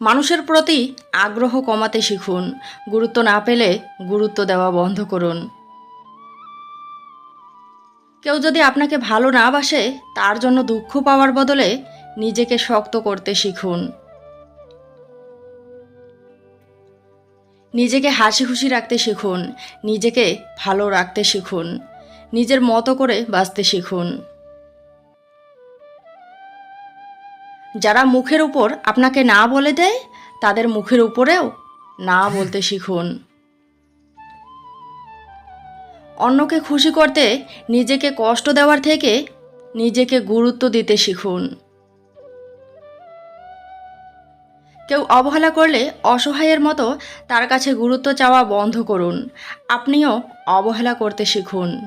মানুষের প্রতি আগ্রহ কমাতে শিখুন। গুরুত্ব না পেলে গুরুত্ব দেওয়া বন্ধ করুন। কেউ যদি আপনাকে ভালো না বাসে, তার জন্য দুঃখ পাওয়ার বদলে নিজেকে শক্ত করতে শিখুন। নিজেকে হাসি খুশি রাখতে শিখুন। নিজেকে ভালো রাখতে শিখুন। নিজের মতো করে বাঁচতে শিখুন। যারা মুখের উপর আপনাকে না বলে দেয়, তাদের মুখের উপরেও না বলতে শিখুন। অন্যকে খুশি করতে নিজেকে কষ্ট দেওয়ার থেকে নিজেকে গুরুত্ব দিতে শিখুন। কেউ অবহেলা করলে অসহায়ের মতো তার কাছে গুরুত্ব চাওয়া বন্ধ করুন। আপনিও অবহেলা করতে শিখুন।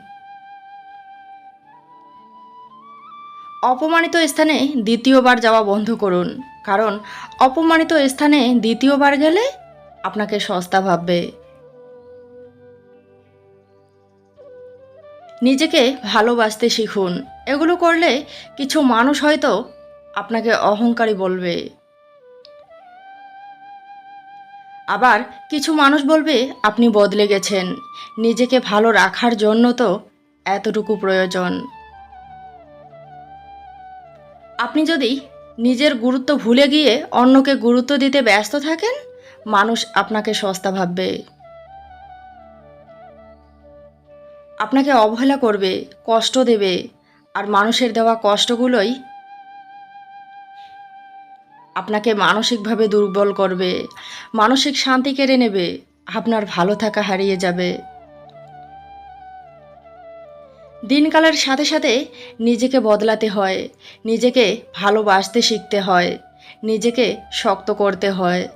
অপমানিত স্থানে দ্বিতীয়বার যাওয়া বন্ধ করুন। কারণ অপমানিত স্থানে দ্বিতীয়বার গেলে আপনাকে সস্তা ভাববে। নিজেকে ভালোবাসতে শিখুন। এগুলো করলে কিছু মানুষ হয়তো আপনাকে অহংকারী বলবে। আবার কিছু মানুষ বলবে, আপনি বদলে গেছেন। নিজেকে ভালো রাখার জন্য তো এতটুকু প্রয়োজন। আপনি যদি নিজের গুরুত্ব ভুলে গিয়ে অন্যকে গুরুত্ব দিতে ব্যস্ত থাকেন, মানুষ আপনাকে সস্তা ভাববে। আপনাকে অবহেলা করবে, কষ্ট দেবে, আর মানুষের দেওয়া কষ্টগুলোই আপনাকে মানসিকভাবে দুর্বল করবে। মানসিক শান্তি কেড়ে নেবে, আপনার ভালো থাকা হারিয়ে যাবে। দিনকালের সাথে সাথে নিজেকে বদলাতে হয়, নিজেকে ভালোবাসতে শিখতে হয়, নিজেকে শক্ত করতে হয়।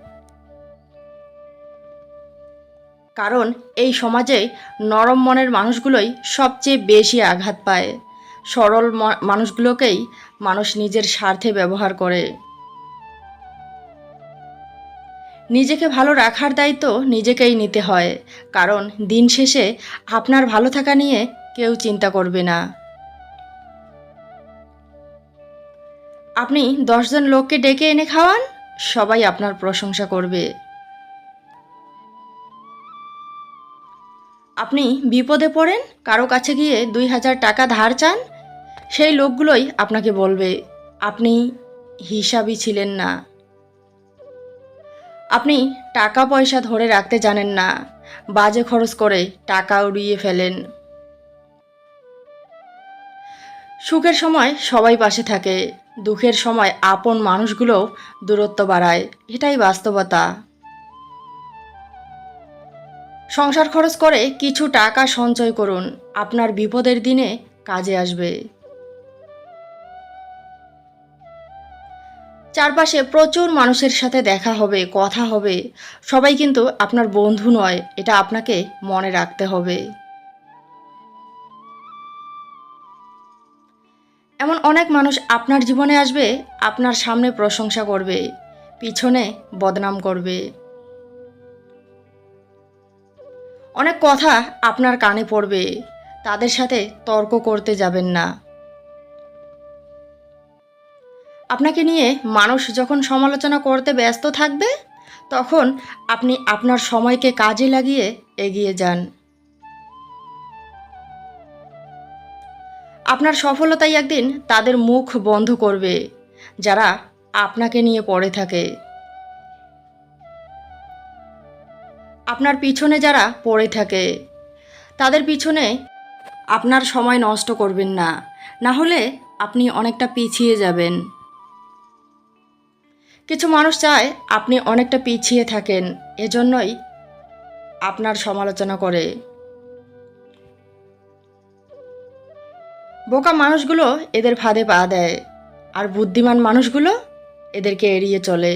কারণ এই সমাজে নরম মনের মানুষগুলোই সবচেয়ে বেশি আঘাত পায়। সরল মানুষগুলোকেই মানুষ নিজের স্বার্থে ব্যবহার করে। নিজেকে ভালো রাখার দায়িত্ব নিজেকেই নিতে হয়, কারণ দিন শেষে আপনার ভালো থাকা নিয়ে কেউ চিন্তা করবে না। আপনি দশজন লোককে ডেকে এনে খাওয়ান, সবাই আপনার প্রশংসা করবে। আপনি বিপদে পড়েন, কারও কাছে গিয়ে দুই হাজার টাকা ধার চান, সেই লোকগুলোই আপনাকে বলবে, আপনি হিসাবই ছিলেন না। আপনি টাকা পয়সা ধরে রাখতে জানেন না, বাজে খরচ করে টাকা উড়িয়ে ফেলেন। সুখের সময় সবাই পাশে থাকে, দুঃখের সময় আপন মানুষগুলো দূরত্ব বাড়ায়, এটাই বাস্তবতা। সংসার খরচ করে কিছু টাকা সঞ্চয় করুন, আপনার বিপদের দিনে কাজে আসবে। চারপাশে প্রচুর মানুষের সাথে দেখা হবে, কথা হবে, সবাই কিন্তু আপনার বন্ধু নয়, এটা আপনাকে মনে রাখতে হবে। এমন অনেক মানুষ আপনার জীবনে আসবে, আপনার সামনে প্রশংসা করবে, পিছনে বদনাম করবে। অনেক কথা আপনার কানে পড়বে, তাদের সাথে তর্ক করতে যাবেন না। আপনাকে নিয়ে মানুষ যখন সমালোচনা করতে ব্যস্ত থাকবে, তখন আপনি আপনার সময়কে কাজে লাগিয়ে এগিয়ে যান। আপনার সফলতাই একদিন তাদের মুখ বন্ধ করবে, যারা আপনাকে নিয়ে পড়ে থাকে। আপনার পিছনে যারা পড়ে থাকে, তাদের পিছনে আপনার সময় নষ্ট করবেন না। না হলে আপনি অনেকটা পিছিয়ে যাবেন। কিছু মানুষ চায় আপনি অনেকটা পিছিয়ে থাকেন, এজন্যই আপনার সমালোচনা করে। বোকা মানুষগুলো এদের ফাঁদে পা দেয়, আর বুদ্ধিমান মানুষগুলো এদেরকে এড়িয়ে চলে।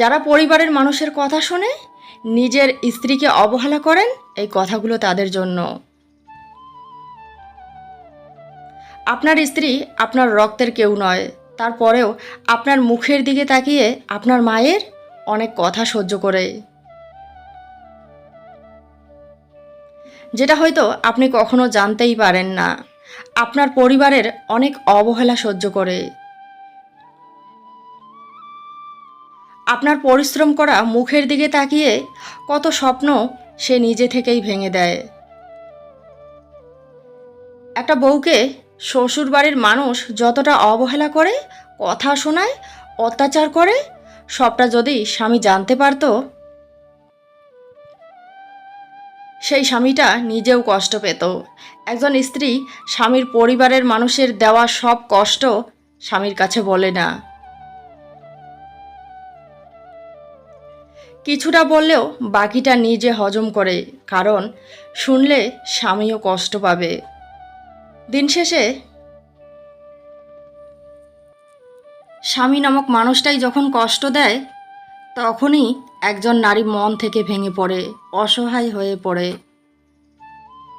যারা পরিবারের মানুষের কথা শোনে নিজের স্ত্রীকে অবহেলা করেন, এই কথাগুলো তাদের জন্য। আপনার স্ত্রী আপনার রক্তের কেউ নয়, তারপরেও আপনার মুখের দিকে তাকিয়ে আপনার মায়ের অনেক কথা সহ্য করে। যেটা হয়তো আপনি কখনো জানতেই পারেন না। আপনার পরিবারের অনেক অবহেলা সহ্য করে। আপনার পরিশ্রম করা মুখের দিকে তাকিয়ে কত স্বপ্ন সে নিজে থেকেই ভেঙে দেয়। একটা বউকে শ্বশুর বাড়ির মানুষ যতটা অবহেলা করে, কথা শোনায়, অত্যাচার করে, সবটা যদি স্বামী জানতে পারতো সেই স্বামীটা নিজেও কষ্ট পেত। একজন স্ত্রী স্বামীর পরিবারের মানুষের দেওয়া সব কষ্ট স্বামীর কাছে বলে না। কিছুটা বললেও বাকিটা নিজে হজম করে, কারণ শুনলে স্বামীও কষ্ট পাবে। দিন শেষে স্বামী নামক মানুষটাই যখন কষ্ট দেয়, তখনই একজন নারী মন থেকে ভেঙে পড়ে অসহায় হয়ে পড়ে।